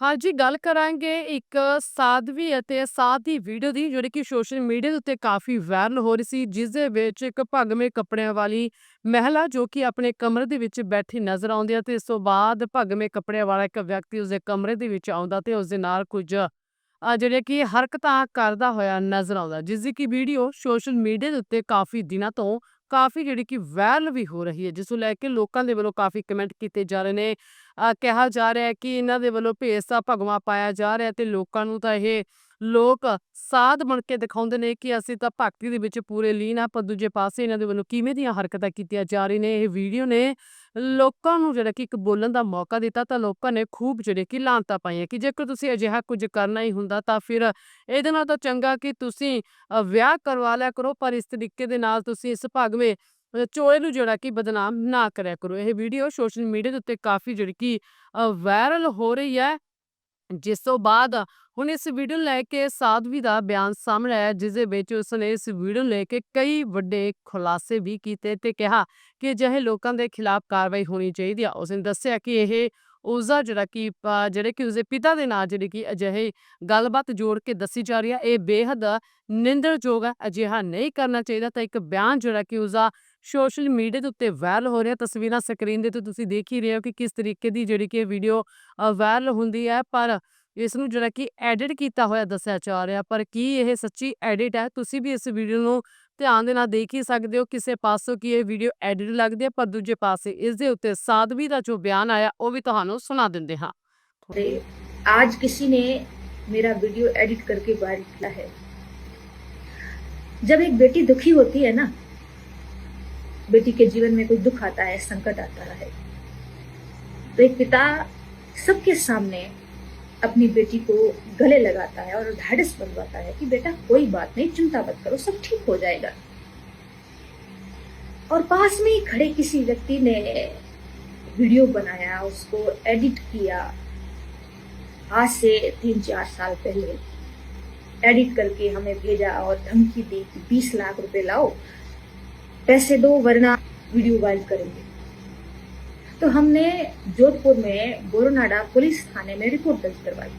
ਹਾਂਜੀ, ਗੱਲ ਕਰਾਂਗੇ ਇੱਕ ਸਾਧਵੀ ਅਤੇ ਸਾਧ ਦੀ ਵੀਡੀਓ ਦੀ ਜਿਹੜੀ ਕਿ ਸੋਸ਼ਲ ਮੀਡੀਆ ਦੇ ਉੱਤੇ ਕਾਫੀ ਵਾਇਰਲ ਹੋ ਰਹੀ ਸੀ ਜਿਸ ਦੇ ਵਿੱਚ ਇੱਕ ਭਗਵੇਂ ਕੱਪੜਿਆਂ ਵਾਲੀ ਮਹਿਲਾ ਜੋ ਕਿ ਆਪਣੇ ਕਮਰੇ ਦੇ ਵਿੱਚ ਬੈਠੀ ਨਜ਼ਰ ਆਉਂਦੀ ਹੈ ਤੇ ਇਸ ਤੋਂ ਬਾਅਦ ਭਗਵੇਂ ਕੱਪੜਿਆਂ ਵਾਲਾ ਇੱਕ ਵਿਅਕਤੀ ਉਸਦੇ ਕਮਰੇ ਦੇ ਵਿੱਚ ਆਉਂਦਾ ਤੇ ਉਸ ਦੇ ਨਾਲ ਕੁਝ ਜਿਹੜੇ ਕਿ ਹਰਕਤਾਂ ਕਰਦਾ ਹੋਇਆ ਨਜ਼ਰ ਆਉਂਦਾ ਜਿਸ ਦੀ ਕਿ ਵੀਡੀਓ ਸੋਸ਼ਲ ਮੀਡੀਆ ਦੇ ਉੱਤੇ ਕਾਫੀ ਦਿਨਾਂ ਤੋਂ ਕਾਫੀ ਜਿਹੜੀ ਕਿ ਵਾਇਰਲ ਵੀ ਹੋ ਰਹੀ ਹੈ, ਜਿਸ ਨੂੰ ਲੈ ਕੇ ਲੋਕਾਂ ਦੇ ਵੱਲੋਂ ਕਾਫੀ ਕਮੈਂਟ ਕੀਤੇ ਜਾ ਰਹੇ ਨੇ। ਕਿਹਾ ਜਾ ਰਿਹਾ ਹੈ ਕਿ ਇਹਨਾਂ ਦੇ ਵੱਲੋਂ ਭੇਸ ਦਾ ਭਗਵਾ ਪਾਇਆ ਜਾ ਰਿਹਾ ਤੇ ਲੋਕਾਂ ਨੂੰ ਤਾਂ ਇਹ ਲੋਕ ਸਾਧ ਬਣ ਕੇ ਦਿਖਾਉਂਦੇ ਨੇ ਕਿ ਅਸੀਂ ਤਾਂ ਭਗਤੀ ਦੇ ਵਿੱਚ ਪੂਰੇ ਲੀਨ ਆ ਪਰ ਦੂਜੇ ਪਾਸੇ ਇਹਨਾਂ ਦੇ ਵੱਲੋਂ ਕਿਵੇਂ ਦੀਆਂ ਹਰਕਤਾਂ ਕੀਤੀਆਂ ਜਾ ਰਹੀਆਂ ਨੇ, ਇਹ ਵੀਡੀਓ ਨੇ ਲੋਕਾਂ ਨੂੰ ਜਿਹੜਾ ਕਿ ਇੱਕ ਬੋਲਣ ਦਾ ਮੌਕਾ ਦਿੱਤਾ ਤਾਂ ਲੋਕਾਂ ਨੇ ਖੂਬ ਜਿਹੜੇ ਕਿ ਲਾਂਤਾਂ ਪਾਈਆਂ ਕਿ ਜੇਕਰ ਤੁਸੀਂ ਅਜਿਹਾ ਕੁਝ ਕਰਨਾ ਹੀ ਹੁੰਦਾ ਤਾਂ ਫਿਰ ਇਹਦੇ ਨਾਲ ਤਾਂ ਚੰਗਾ ਕਿ ਤੁਸੀਂ ਵਿਆਹ ਕਰਵਾ ਲਿਆ ਕਰੋ ਪਰ ਇਸ ਤਰੀਕੇ ਦੇ ਨਾਲ ਤੁਸੀਂ ਇਸ ਭਾਗਵੇਂ ਚੋਲੇ ਨੂੰ ਜਿਹੜਾ ਕਿ ਬਦਨਾਮ ਨਾ ਕਰਿਆ ਕਰੋ। ਇਹ ਵੀਡੀਓ ਸੋਸ਼ਲ ਮੀਡੀਆ ਦੇ ਉੱਤੇ ਕਾਫੀ ਜਿਹੜੀ ਕਿ ਵਾਇਰਲ ਹੋ ਰਹੀ ਹੈ ਜਿਸ ਤੋਂ ਬਾਅਦ ਹੁਣ ਇਸ ਵੀਡੀਓ ਲੈ ਕੇ ਸਾਧਵੀ ਦਾ ਬਿਆਨ ਸਾਹਮਣੇ ਆਇਆ ਜਿਸ ਦੇ ਵਿੱਚ ਉਸਨੇ ਇਸ ਵੀਡੀਓ ਲੈ ਕੇ ਕਈ ਵੱਡੇ ਖੁਲਾਸੇ ਵੀ ਕੀਤੇ ਤੇ ਕਿਹਾ ਕਿ ਅਜਿਹੇ ਲੋਕਾਂ ਦੇ ਖਿਲਾਫ ਕਾਰਵਾਈ ਹੋਣੀ ਚਾਹੀਦੀ ਆ। ਉਸਨੇ ਦੱਸਿਆ ਕਿ ਇਹ ਉਸਦਾ ਜਿਹੜਾ ਕਿ ਜਿਹੜੇ ਕਿ ਉਸਦੇ ਪਿਤਾ ਦੇ ਨਾਲ ਜਿਹੜੀ ਕਿ ਅਜਿਹੇ ਗੱਲਬਾਤ ਜੋੜ ਕੇ ਦੱਸੀ ਜਾ ਰਹੀ ਹੈ ਇਹ ਬੇਹੱਦ ਨਿੰਦਰਯੋਗ ਹੈ ਅਜਿਹਾ ਨਹੀਂ ਕਰਨਾ ਚਾਹੀਦਾ। ਤਾਂ ਇੱਕ ਬਿਆਨ ਜਿਹੜਾ ਕਿ ਉਸਦਾ ਸੋਸ਼ਲ ਮੀਡੀਆ ਦੇ ਉੱਤੇ ਵਾਇਰਲ ਹੋ ਰਿਹਾ ਤਸਵੀਰਾਂ ਸਕਰੀਨ ਦੇ ਤੇ ਤੁਸੀਂ ਦੇਖ ਹੀ ਰਹੇ ਹੋ ਕਿ ਕਿਸ ਤਰੀਕੇ ਦੀ ਜਿਹੜੀ ਕਿ ਵੀਡੀਓ ਵਾਇਰਲ ਹੁੰਦੀ ਹੈ ਪਰ ਇਸ ਨੂੰ ਜਿਹੜਾ ਕਿ ਐਡਿਟ ਕੀਤਾ ਹੋਇਆ ਦੱਸਿਆ ਜਾ ਰਿਹਾ ਪਰ ਕੀ ਇਹ ਸੱਚੀ ਐਡਿਟ ਹੈ ਤੁਸੀਂ ਵੀ ਇਸ ਵੀਡੀਓ ਨੂੰ ਧਿਆਨ ਦੇ ਨਾਲ ਦੇਖ ਹੀ ਸਕਦੇ ਹੋ ਕਿਸੇ ਪਾਸੋਂ ਕੀ ਇਹ ਵੀਡੀਓ ਐਡਿਟ ਲੱਗਦੀ ਹੈ ਪਰ ਦੂਜੇ ਪਾਸੇ ਇਸ ਦੇ ਉੱਤੇ ਸਾਧਵੀ ਦਾ ਜੋ ਬਿਆਨ ਆਇਆ ਉਹ ਵੀ ਤੁਹਾਨੂੰ ਸੁਣਾ ਦਿੰਦੇ ਹਾਂ अरे आज किसी ने मेरा वीडियो एडिट करके वायरल किया है जब एक बेटी दुखी होती है ना बेटी के जीवन में कोई दुख आता है, संकट आता है। तो एक पिता सबके सामने अपनी बेटी को गले लगाता है और ढाढ़स बनवाता है कि बेटा कोई बात नहीं, चिंता मत करो, सब ठीक हो जाएगा। और पास में ही खड़े किसी व्यक्ति ने वीडियो बनाया, उसको एडिट किया। आज से तीन चार साल पहले एडिट करके हमें भेजा और धमकी दी कि बीस लाख रुपए लाओ पैसे दो वरना वीडियो वायरल करेंगे तो हमने जोधपुर में बोरोनाडा पुलिस थाने में रिपोर्ट दर्ज करवाई